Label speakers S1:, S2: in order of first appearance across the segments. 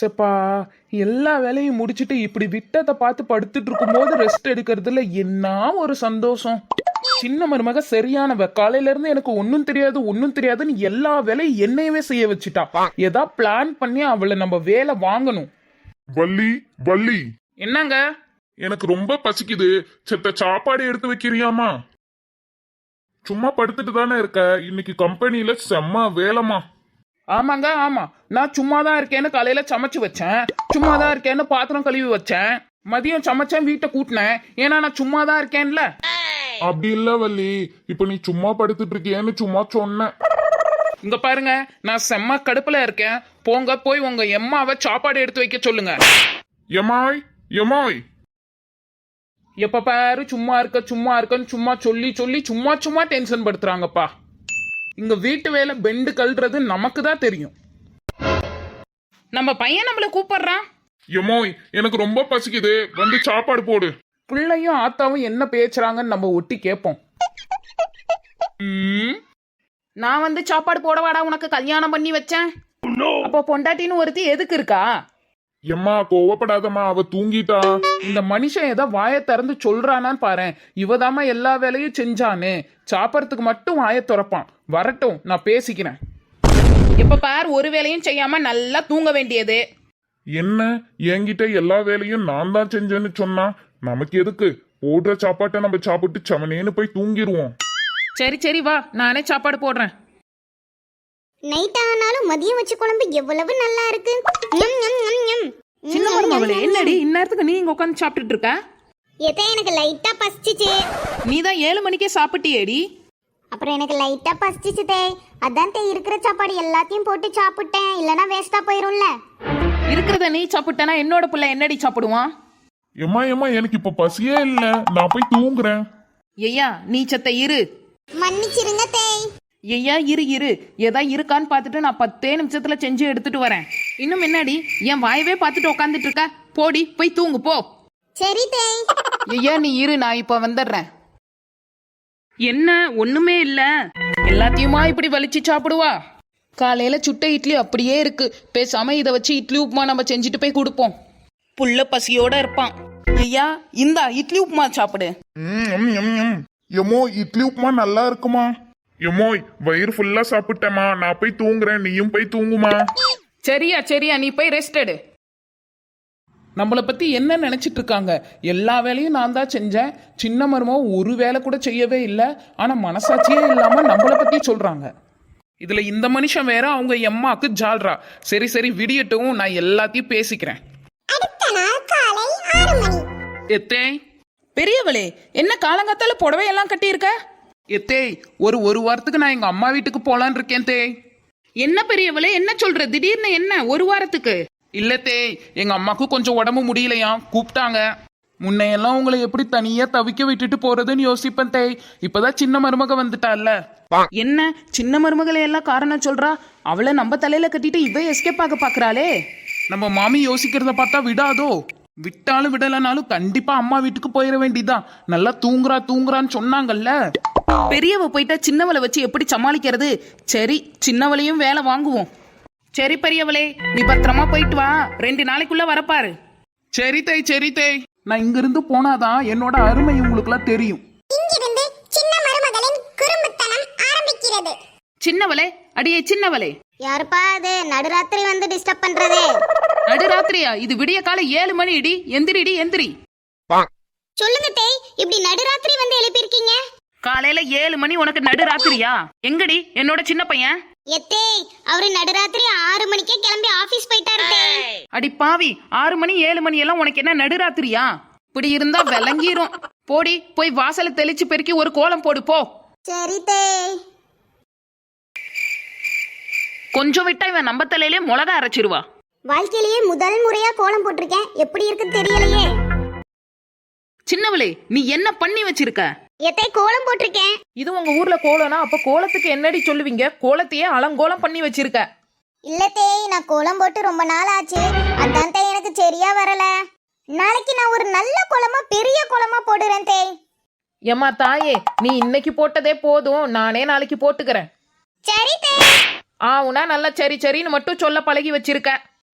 S1: சப்பா எல்லா வேலையும் முடிச்சிட்டு இப்படி விட்டதை பார்த்து படுத்துட்டு இருக்கும்போது ரெஸ்ட் எடுக்கிறதுல என்ன ஒரு சந்தோஷம். சின்ன மருமக சரியானவ. காலையில இருந்து எனக்கு ஒன்னும் தெரியாது ஒன்னும் தெரியாதுன்னு எல்லா வேலையும் என்னையவே செய்ய வச்சுட்டா. ஏதா பிளான் பண்ணி அவளை நம்ம வேலை வாங்கணும்.
S2: வள்ளி வள்ளி.
S1: என்னங்க?
S2: எனக்கு ரொம்ப பசிக்குது. செத்த சாப்பாடு எடுத்து வைக்கிறியாமா? சும்மா படுத்துட்டு தானே இருக்க. இன்னைக்கு கம்பெனில செம்ம வேலைமா
S1: ஆமாங்க ஆமா. நான் சும்மா தான் இருக்கேன்னு காலையில சமைச்சு வச்சேன். சும்மா தான் இருக்கேன்னு பாத்திரம் கழுவி வச்சேன். மதியம் சமைச்சேன் வீட்டை கூட்டினேன். ஏன்னா நான் சும்மா தான் இருக்கேன்ல.
S2: அப்படி இல்ல வள்ளி. இப்ப நீ சும்மா படுத்துட்டு இருக்கியேன்னு சும்மா சொன்னேன்.
S1: இங்க பாருங்க நான் செம்ம கடுப்புல இருக்கேன். போங்க போய் உங்க எம்மாவை சாப்பாடு எடுத்து வைக்க சொல்லுங்க.
S2: எமாய் எமாய்
S1: எப்ப பாரு சும்மா இருக்க சும்மா இருக்கன்னு சும்மா சொல்லி சொல்லி சும்மா சும்மா டென்ஷன் படுத்துறாங்கப்பா. இங்க வீட்டு வேலை பெண்டு கழுறது நமக்கு தான் தெரியும். நம்ம பையன் நம்மள கூப்பிடுறான்.
S2: எமோய் எனக்கு ரொம்ப பசிக்குது. வந்து சாப்பாடு போடு.
S1: பிள்ளையும் ஆத்தாவும் என்ன பேசுறாங்கன்னு நம்ம ஒட்டி கேட்போம். நான் வந்து சாப்பாடு போடவாடா உனக்கு கல்யாணம் பண்ணி வச்சேன். அப்போ பொண்டாட்டின்னு ஒருத்தி எதுக்கு இருக்கா?
S2: எம்மா கோவப்படாதம்மா அவ தூங்கிட்டா.
S1: இந்த மனுஷன் ஏதோ வாயை திறந்து சொல்றானான்னு பாரேன். இவதாம்மா எல்லா வேலையும் செஞ்சானே. சாப்பிட்றதுக்கு மட்டும் வாயை திறப்பான். வரட்டும் நான் பேசிக்கிறேன். இப்ப பார் ஒரு வேலையும் செய்யாம நல்லா தூங்க வேண்டியது.
S2: என்ன? என்கிட்ட எல்லா வேலையும் நான் தான் செஞ்சேன்னு சொன்னா நமக்கு எதுக்கு? போடுற சாப்பாட்டை நம்ம சாப்பிட்டு சமனேன்னு போய் தூங்கிடுவோம்
S1: சரி சரி வா. நானே சாப்பாடு போடுறேன்.
S3: நைட் ஆனாலும் மதியம் வச்ச குழம்பு எவ்வளவு நல்லா இருக்கு? ஞம்.
S1: சின்ன மருமகளே என்னடி இந்நேரத்துக்கு நீ இங்க உட்காந்து சாப்பிட்டுட்டு இருக்க
S3: எதே எனக்கு லைட்டா பசிச்சுச்சு.
S1: நீ தான் ஏழு மணிக்கே சாப்பிட்டியேடி?
S3: அப்புறம் எனக்கு லைட்டா பசிச்சுச்சு தே. அதான் தே இருக்கிற சாப்பாடு எல்லாத்தையும் போட்டு சாப்பிட்டேன். இல்லனா வேஸ்டா போயிரும்ல.
S1: இருக்கிறத நீ சாப்பிட்டனா என்னோட பிள்ளை என்னடி சாப்பிடுவான்?
S2: எம்மா எம்மா எனக்கு இப்ப பசியே இல்ல. நான் போய் தூங்குறேன்.
S1: ஐயா நீ சத்த இரு.
S3: மன்னிச்சிருங்க தே.
S1: ஐயா இரு இரு. ஏதா இருக்கான்னு பார்த்துட்டு நான் பத்தே நிமிஷத்துல செஞ்சு எடுத்துட்டு வரேன். இன்னும் என்னடி? என் வாயவே பார்த்துட்டு உட்காந்துட்டு இருக்க. போடி போய் தூங்கு போ.
S3: சரி
S1: ஐயா நீ இரு நான் இப்ப வந்துடுறேன். என்ன? ஒண்ணுமே இல்ல. எல்லாத்தையுமா இப்படி வலிச்சு சாப்பிடுவா? காலையில சுட்ட இட்லி அப்படியே இருக்கு. பேசாம இதை வச்சு இட்லி உப்புமா நம்ம செஞ்சுட்டு போய் கொடுப்போம். புள்ள பசியோட இருப்பான். ஐயா இந்தா இட்லி உப்புமா சாப்பிடு.
S2: எம்மோ இட்லி உப்புமா நல்லா இருக்குமா? எம்மோய் வயிறு ஃபுல்லா சாப்பிட்டேம்மா. நான் போய் தூங்குறேன். நீயும் போய் தூங்குமா?
S1: சரியா சரியா. நீ போய் ரெஸ்ட் எடு. நம்மளை பத்தி என்ன நினைச்சிட்டு இருக்காங்க? எல்லா வேலையும் நான் தான் செஞ்சேன். சின்ன மருமோ ஒரு வேலை கூட செய்யவே இல்லை. ஆனா மனசாட்சியே இல்லாம நம்மளை பத்தி சொல்றாங்க. இதுல இந்த மனுஷன் வேற அவங்க எம்மாக்கு ஜால்ரா சரி சரி விடியட்டும். நான் எல்லாத்தையும் பேசிக்கிறேன்.
S3: அடுத்த நாள் காலை ஆறு மணி.
S1: எத்தே? பெரியவளே என்ன காலங்காத்தால புடவை எல்லாம் கட்டியிருக்க? எத்தே ஒரு ஒரு வாரத்துக்கு நான் எங்க அம்மா வீட்டுக்கு போலான்னு இருக்கேன் தே. என்ன பெரியவளே என்ன சொல்ற? திடீர்னு என்ன? ஒரு வாரத்துக்கு? இல்ல தே. எங்க அம்மாக்கு கொஞ்சம் உடம்பு முடியலையா? கூப்பிட்டாங்க முன்னையெல்லாம் உங்களை எப்படி தனியா தவிக்க விட்டுட்டு போறதுன்னு யோசிப்பேன் தே. இப்பதான் சின்ன மருமக வந்துட்டால. என்ன? சின்ன மருமகளை எல்லாம் காரணம் சொல்றா? அவளை நம்ம தலையில கட்டிட்டு இவ எஸ்கேப் ஆக பாக்குறாளே. நம்ம மாமி யோசிக்கிறத பார்த்தா விடாதோ? விட்டாலும் விடலனாலும் கண்டிப்பா அம்மா வீட்டுக்கு போயிட வேண்டியதுதான். நல்லா தூங்குறா தூங்குறான்னு சொன்னாங்கல்ல? பெரியவ போயிட்டா சின்னவளை வச்சு எப்படி சமாளிக்கிறது? சரி சின்னவளையும் வேலை வாங்குவோம். சரி பெரியவளே நீ பத்திரமா போயிட்டு வா. ரெண்டு நாளைக்குள்ள வரப்பாரு. சரி தேய் சரி தேய் நான் இங்க இருந்து போனாதான் என்னோட அருமை உங்களுக்குலாம் தெரியும்.
S3: இங்கிருந்து சின்ன மருமகளின் குறும்புத்தனம் ஆரம்பிக்கிறது.
S1: சின்னவளே அடியே சின்னவளே.
S3: யாருப்பா அது? நடுராத்திரி வந்து டிஸ்டர்ப் பண்றதே.
S1: நடுராத்திரியா? இது விடிய காலை ஏழு மணி இடி. எந்திரிடி எந்திரி.
S3: சொல்லுங்க தேய் இப்படி நடுராத்திரி வந்து எழுப்பியிருக்கீங்க?
S1: காலையில ஏழு மணி உனக்கு நடுராத்திரியா எங்கடி? என்னோட சின்ன பையன்?
S3: எத்தே அவரு நடுராத்திரி ஆறு மணிக்கே கிளம்பி ஆபீஸ் போயிட்டாரு
S1: அடி பாவி ஆறு மணி ஏழு மணி எல்லாம் உனக்கு என்ன நடுராத்திரியா இப்படி இருந்தா விளங்கிரும். போடி போய் வாசலை தெளிச்சு பெருக்கி ஒரு கோலம் போடு போ.
S3: சரி
S1: கொஞ்சம் விட்டா இவன் நம்ம தலையிலே மிளகா அரைச்சிருவா.
S3: வாழ்க்கையிலேயே முதல் முறையா கோலம் போட்டிருக்கேன். எப்படி இருக்குன்னு தெரியலையே.
S1: சின்னவளே நீ என்ன பண்ணி வச்சிருக்க?
S3: எத்தை கோலம் போட்டிருக்கேன்.
S1: இது உங்க ஊர்ல கோலம்னா அப்ப கோலத்துக்கு என்னடி சொல்லுவீங்க? கோலத்தையே அலங்கோலம் பண்ணி வச்சிருக்க.
S3: இல்ல தேய் நான் கோலம் போட்டு ரொம்ப நாள் ஆச்சு. அதான் தேய் எனக்கு சரியா வரல. நாளைக்கு நான் ஒரு நல்ல கோலமா பெரிய கோலமா போடுறேன் தேய்
S1: ஏம்மா தாயே நீ இன்னைக்கு போட்டதே போதும். நானே நாளைக்கு போட்டுக்கிறேன்.
S3: சரி தேய்
S1: ஆவுனா நல்லா சரி சரின்னு மட்டும் சொல்ல பழகி வச்சிருக்க.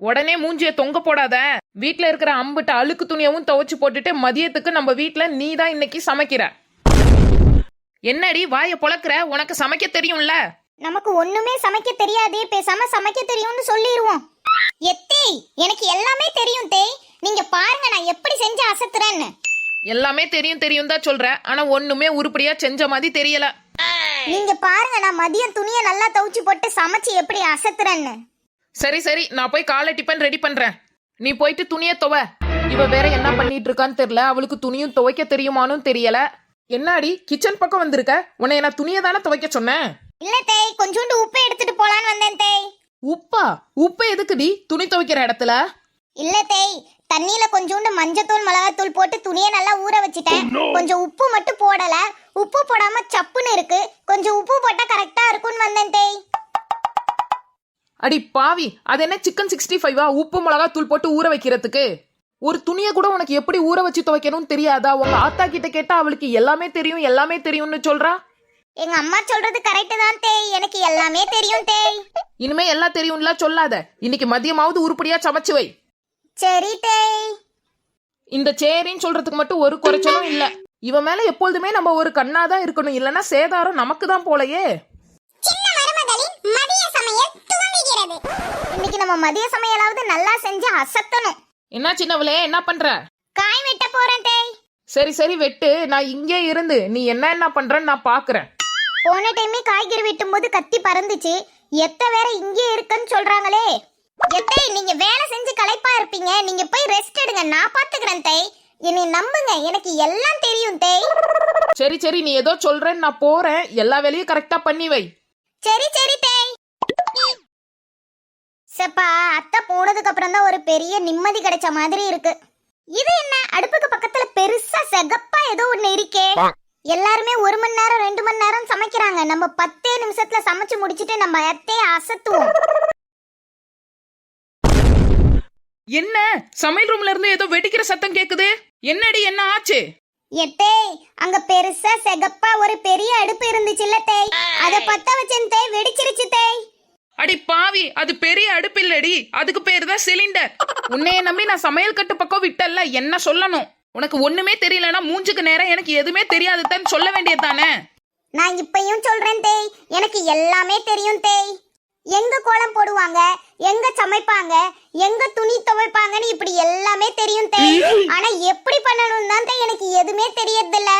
S1: உடனே மூஞ்சிய தொங்க போடாத. வீட்ல இருக்கிற அம்புட்ட அழுக்கு துணியவும் துவைச்சு போட்டுட்டு மதியத்துக்கு நம்ம வீட்ல நீ தான் இன்னைக்கு சமைக்கிற. என்னடி வாய பொளக்குற? உனக்கு சமைக்க தெரியும்ல?
S3: நமக்கு ஒண்ணுமே சமைக்க தெரியாது. பேசாம சமைக்க தெரியும்னு சொல்லிடுவோம் எத்தேய் எனக்கு எல்லாமே தெரியும் தேய் நீங்க பாருங்க நான் எப்படி செஞ்சு அசத்துறேன்னு.
S1: எல்லாமே தெரியும் தெரியும் தான் சொல்ற. ஆனா ஒண்ணுமே உருப்படியா செஞ்ச மாதிரி தெரியல.
S3: நீங்க பாருங்க நான் மதியம் துணியை நல்லா துவைச்சு போட்டு சமைச்சு எப்படி அசத்துறேன்னு.
S1: சரி சரி நான் போய் காலை டிபன் ரெடி பண்றேன். நீ போயிட்டு துணிய துவ. இவ வேற என்ன பண்ணிட்டு இருக்கான்னு தெரியல. அவளுக்கு துணியும் துவைக்க தெரியுமானும் தெரியல. என்னடி? கிச்சன் பக்கம் வந்திருக்க? உன்னை நான் துணியை தானே துவைக்க சொன்னேன்?
S3: இல்ல தேய் கொஞ்சோண்டு உப்பு எடுத்துட்டு போலான்னு வந்தேன் தேய்.
S1: உப்பா? உப்பு எதுக்குடி? துணி துவைக்கிற இடத்துல?
S3: இல்ல தேய் தண்ணியில கொஞ்சோண்டு மஞ்சத்தூள் மிளகாத்தூள் போட்டு துணியை நல்லா ஊற வச்சுட்டேன். கொஞ்சம் உப்பு மட்டும் போடல. உப்பு போடாம சப்புன்னு இருக்கு. கொஞ்சம் உப்பு போட்டா கரெக்டா இருக்கும்னு வந்தேன் தேய்.
S1: அடி பாவி அது என்ன சிக்கன் சிக்ஸ்டி ஃபைவா உப்பு மிளகா தூள் போட்டு ஊற வைக்கிறதுக்கு? ஒரு துணியை கூட உனக்கு எப்படி ஊற வச்சு துவைக்கணும்னு தெரியாதா? உங்க ஆத்தா கிட்ட கேட்டா அவளுக்கு எல்லாமே தெரியும் எல்லாமே தெரியும்னு சொல்றா?
S3: எங்க அம்மா சொல்றது கரெக்ட் தான் தேய். எனக்கு எல்லாமே தெரியும் தேய்.
S1: இனிமே எல்லாம் தெரியும்லாம் சொல்லாத. இன்னைக்கு மதியமாவது உருப்படியா சமைச்சு வை.
S3: சரி தேய்.
S1: இந்த சேரின்னு சொல்றதுக்கு மட்டும் ஒரு குறைச்சலும் இல்ல. இவ மேல எப்பொழுதுமே நம்ம ஒரு கண்ணா தான் இருக்கணும். இல்லனா சேதாரம் நமக்கு தான் போலயே
S3: இன்னைக்கு நம்ம மதிய சமையலாவது நல்லா செஞ்சு அசத்தணும்.
S1: என்ன சின்னவளே என்ன பண்ற?
S3: காய் வெட்ட போறேன் தேய்
S1: சரி சரி வெட்டு. நான் இங்கே இருந்து நீ என்ன என்ன பண்றன்னு நான் பாக்குறேன்.
S3: போன டைமே காய்கறி வெட்டும் போது கத்தி பறந்துச்சு. எத்த வேற இங்கே இருக்குன்னு சொல்றாங்களே. எத்தை நீங்க வேலை செஞ்சு களைப்பா இருப்பீங்க. நீங்க போய் ரெஸ்ட் எடுங்க. நான் பாத்துக்கிறேன் தேய் என்னை நம்புங்க. எனக்கு எல்லாம் தெரியும் தேய்
S1: சரி சரி நீ ஏதோ சொல்றேன்னு நான் போறேன். எல்லா வேலையும் கரெக்டா பண்ணி வை.
S3: சரி சரி தேய் சப்பா அத்தை போனதுக்கு அப்புறம் தான் ஒரு பெரிய நிம்மதி கிடைச்ச மாதிரி இருக்கு. இது என்ன? அடுப்புக்கு பக்கத்துல பெருசா செகப்பா ஏதோ ஒண்ணு இருக்கே. எல்லாருமே ஒரு மணி நேரம் ரெண்டு மணி நேரம் சமைக்கிறாங்க. நம்ம பத்தே நிமிஷத்துல சமைச்சு முடிச்சிட்டு நம்ம அத்தைய அசத்துவோம்.
S1: என்ன? சமையல் ரூம்ல இருந்து ஏதோ வெடிக்கிற சத்தம் கேக்குது. என்னடி என்ன ஆச்சு?
S3: எத்தே அங்க பெருசா செகப்பா ஒரு பெரிய அடுப்பு இருந்துச்சுல்ல தேய். அத பத்த வச்சேன் தேய். வெடிச்சிருச்சு தேய்.
S1: அடி பாவி அது பெரிய அடுப்பு இல்லடி அதுக்கு பேரு தான் சிலிண்டர். உன்னைய நம்பி நான் சமையல் கட்டு பக்கம் விட்டல்ல என்ன சொல்லணும்? உனக்கு ஒண்ணுமே தெரியலனா மூஞ்சுக்கு நேரம் எனக்கு எதுவுமே தெரியாதுன்னு சொல்ல வேண்டியதுதானே
S3: நான் இப்பயும் சொல்றேன் தேய். எனக்கு எல்லாமே தெரியும் தேய். எங்க கோலம் போடுவாங்க எங்க சமைப்பாங்க எங்க துணி துவைப்பாங்கன்னு இப்படி எல்லாமே தெரியும் தேய். ஆனா எப்படி பண்ணணும் தான் எனக்கு எதுவுமே தெரியறதில்ல.